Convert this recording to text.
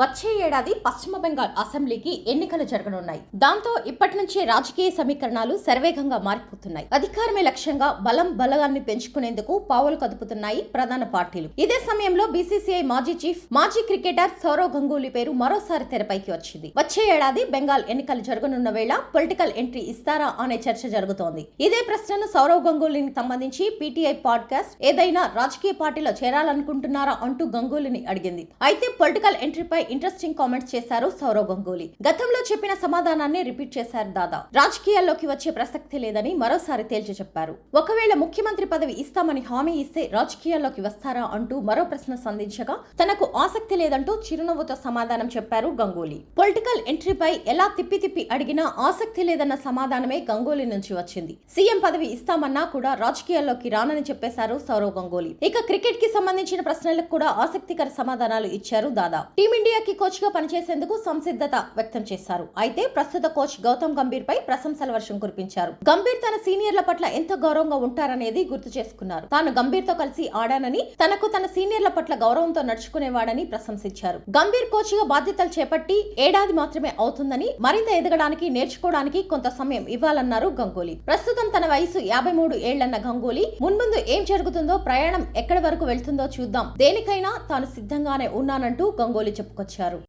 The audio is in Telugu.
వచ్చే ఏడాది పశ్చిమ బెంగాల్ అసెంబ్లీకి ఎన్నికలు జరగనున్నాయి. దాంతో ఇప్పటి నుంచే రాజకీయ సమీకరణాలు శరవేగంగా మారిపోతున్నాయి. అధికారమే లక్ష్యంగా బలం బలగాన్ని పెంచుకునేందుకు పావులు కదుపుతున్నాయి ప్రధాన పార్టీలు. ఇదే సమయంలో బీసీసీఐ మాజీ చీఫ్ మాజీ క్రికెటర్ సౌరవ్ గంగూలీ పేరు మరోసారి తెరపైకి వచ్చింది. వచ్చే ఏడాది బెంగాల్ ఎన్నికలు జరగనున్న వేళ పొలిటికల్ ఎంట్రీ ఇస్తారా అనే చర్చ జరుగుతోంది. ఇదే ప్రశ్నను సౌరవ్ గంగూలీని సంబంధించి పీటీఐ పాడ్కాస్ట్ ఏదైనా రాజకీయ పార్టీలో చేరాలనుకుంటున్నారా అంటూ గంగూలీని అడిగింది. అయితే పొలిటికల్ ఎంట్రీపై ఇంట్రెస్టింగ్ కామెంట్స్ చేశారు సౌరవ్ గంగూలీ. గతంలో చెప్పిన సమాధానాన్ని రిపీట్ చేశారు దాదా. రాజకీయాల్లోకి వచ్చే ప్రసక్తి లేదని మరోసారి తేల్చి చెప్పారు. ఒకవేళ ముఖ్యమంత్రి పదవి ఇస్తామని హామీ ఇస్తే రాజకీయాల్లోకి వస్తారా అంటూ మరో ప్రశ్న సంధించగా తనకు ఆసక్తి లేదంటూ చిరునవ్వుతో సమాధానం చెప్పారు గంగూలీ. పొలిటికల్ ఎంట్రీపై ఎలా తిప్పి తిప్పి అడిగినా ఆసక్తి లేదన్న సమాధానమే గంగూలీ నుంచి వచ్చింది. సీఎం పదవి ఇస్తామన్నా కూడా రాజకీయాల్లోకి రానని చెప్పేశారు సౌరవ్ గంగూలీ. ఇక క్రికెట్కి సంబంధించిన ప్రశ్నలకు కూడా ఆసక్తికర సమాధానాలు ఇచ్చారు దాదా. టీమిండియా కోచ్గా పనిచేసేందుకు సంసిద్ధత వ్యక్తం చేశారు. అయితే ప్రస్తుత కోచ్ గౌతమ్ గంభీర్ పై ప్రశంసల వర్షం కురిపించారు. గంభీర్ తన సీనియర్ల పట్ల ఎంత గౌరవంగా ఉంటారనేది గుర్తు చేసుకున్నారు. తాను గంభీర్తో కలిసి ఆడానని తనకు తన సీనియర్ల పట్ల గౌరవంతో నడుచుకునేవాడని ప్రశంసించారు. గంభీర్ కోచ్గా బాధ్యతలు చేపట్టి ఏడాది మాత్రమే అవుతుందని మరింత ఎదగడానికి నేర్చుకోవడానికి కొంత సమయం ఇవ్వాలన్నారు గంగూలీ. ప్రస్తుతం తన వయసు యాభై మూడు ఏళ్ళన్న గంగూలీ మున్ముందు ఏం జరుగుతుందో ప్రయాణం ఎక్కడి వరకు వెళ్తుందో చూద్దాం. దేనికైనా తాను సిద్ధంగానే ఉన్నానంటూ గంగూలీ చెప్పుకొచ్చారు. వచ్చారు